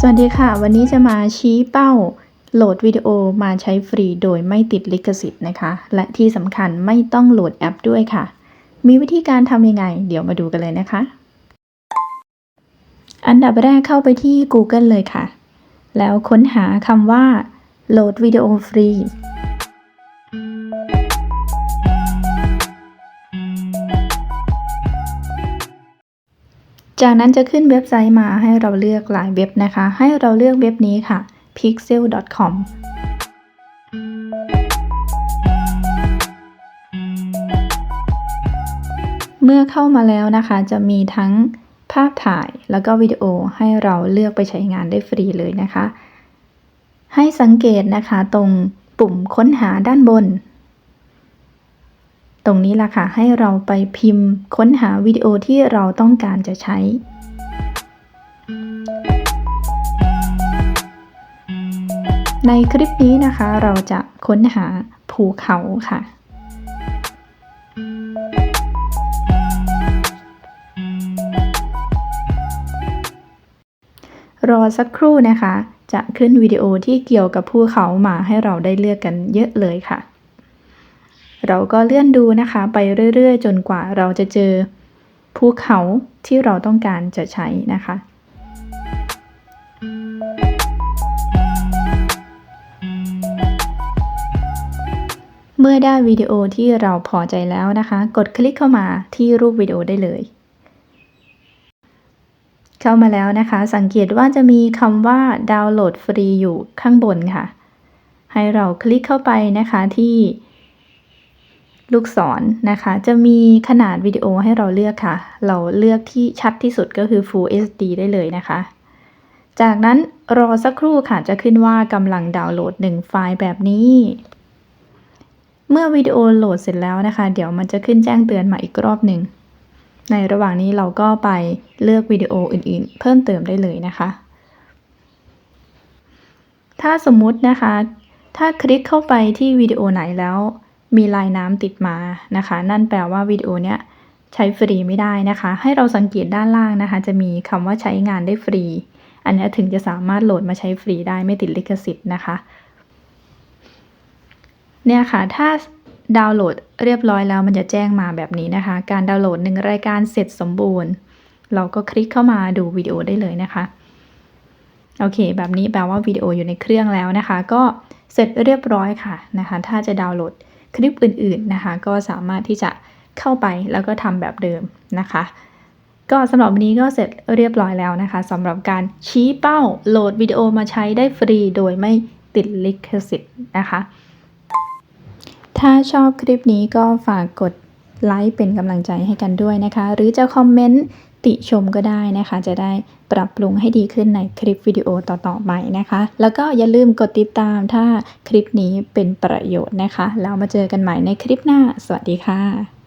สวัสดีค่ะ วันนี้จะมาชี้เป้าโหลดวิดีโอมาใช้ฟรีโดยไม่ติดลิขสิทธิ์นะคะ และที่สำคัญไม่ต้องโหลดแอปด้วยค่ะ มีวิธีการทำยังไง เดี๋ยวมาดูกันเลยนะคะ อันดับแรกเข้าไปที่ Google เลยค่ะ แล้วค้นหาคำว่าโหลดวิดีโอฟรี จากนั้นจะขึ้นเว็บไซต์มาให้เราเลือกหลายเว็บนะคะ ให้เราเลือกเว็บนี้ค่ะ pixel.com เมื่อเข้ามาแล้วนะคะ จะมีทั้งภาพถ่ายแล้วก็วิดีโอให้เราเลือกไปใช้งานได้ฟรีเลยนะคะ ให้สังเกตนะคะตรงปุ่มค้นหาด้านบน ตรงนี้ล่ะค่ะ ให้เราไปพิมพ์ค้นหาวิดีโอที่เราต้องการจะใช้ ในคลิปนี้นะคะ เราจะค้นหาภูเขาค่ะรอสักครู่นะคะ จะขึ้นวิดีโอที่เกี่ยวกับภูเขามาให้เราได้เลือกกันเยอะเลยค่ะ เราก็เลื่อนดูนะคะ ไปเรื่อย ๆ จนกว่าเราจะเจอภูเขาที่เราต้องการจะใช้นะคะเมื่อได้วิดีโอที่เราพอใจแล้วนะคะ กดคลิกเข้ามาที่รูปวิดีโอได้เลย เข้ามาแล้วนะคะ สังเกตว่าจะมีคำว่าดาวน์โหลดฟรีอยู่ข้างบนค่ะ ให้เราคลิกเข้าไปนะคะที่ ลูกศรนนะคะ จะมีขนาดวิดีโอให้เราเลือกค่ะ เราเลือกที่ชัดที่สุดก็คือ Full HD ได้เลยนะคะ จากนั้นรอสักครู่ค่ะ จะขึ้นว่ากำลังดาวน์โหลด 1 ไฟล์แบบนี้ เมื่อวิดีโอโหลดเสร็จแล้วนะคะ เดี๋ยวมันจะขึ้นแจ้งเตือนมาอีกรอบหนึ่ง ในระหว่างนี้เราก็ไปเลือกวิดีโออื่นๆ เพิ่มเติมได้เลยนะคะ ถ้าสมมุตินะคะ ถ้าคลิกเข้าไปที่วิดีโอไหนแล้ว มีลายน้ำติดมานะคะ นั่นแปลว่าวิดีโอเนี้ยใช้ฟรีไม่ได้นะคะ ให้เราสังเกตด้านล่างนะคะ จะมีคำว่าใช้งานได้ฟรี อันนี้ถึงจะสามารถโหลดมาใช้ฟรีได้ไม่ติดลิขสิทธิ์นะคะ เนี่ยค่ะ ถ้าดาวน์โหลดเรียบร้อยแล้วมันจะแจ้งมาแบบนี้นะคะ การดาวน์โหลดหนึ่งรายการเสร็จสมบูรณ์ เราก็คลิกเข้ามาดูวิดีโอได้เลยนะคะ โอเค แบบนี้แปลว่าวิดีโออยู่ในเครื่องแล้วนะคะ ก็เสร็จเรียบร้อยค่ะนะคะ ถ้าจะดาวน์โหลด คลิปอื่นๆนะคะ ก็สามารถที่จะเข้าไปแล้วก็ทำแบบเดิมนะคะ ก็สำหรับวันนี้ก็เสร็จเรียบร้อยแล้วนะคะสำหรับการชี้เป้าโหลดวิดีโอมาใช้ได้ฟรีโดยไม่ติดลิขสิทธิ์นะคะ ถ้าชอบคลิปนี้ก็ฝากกดไลค์เป็นกำลังใจให้กันด้วยนะคะ หรือจะคอมเมนต์ ติชมก็ได้นะคะ จะได้ปรับปรุงให้ดีขึ้นในคลิปวิดีโอต่อๆไปนะคะ แล้วก็อย่าลืมกดติดตามถ้าคลิปนี้เป็นประโยชน์นะคะ แล้วมาเจอกันใหม่ในคลิปหน้า สวัสดีค่ะ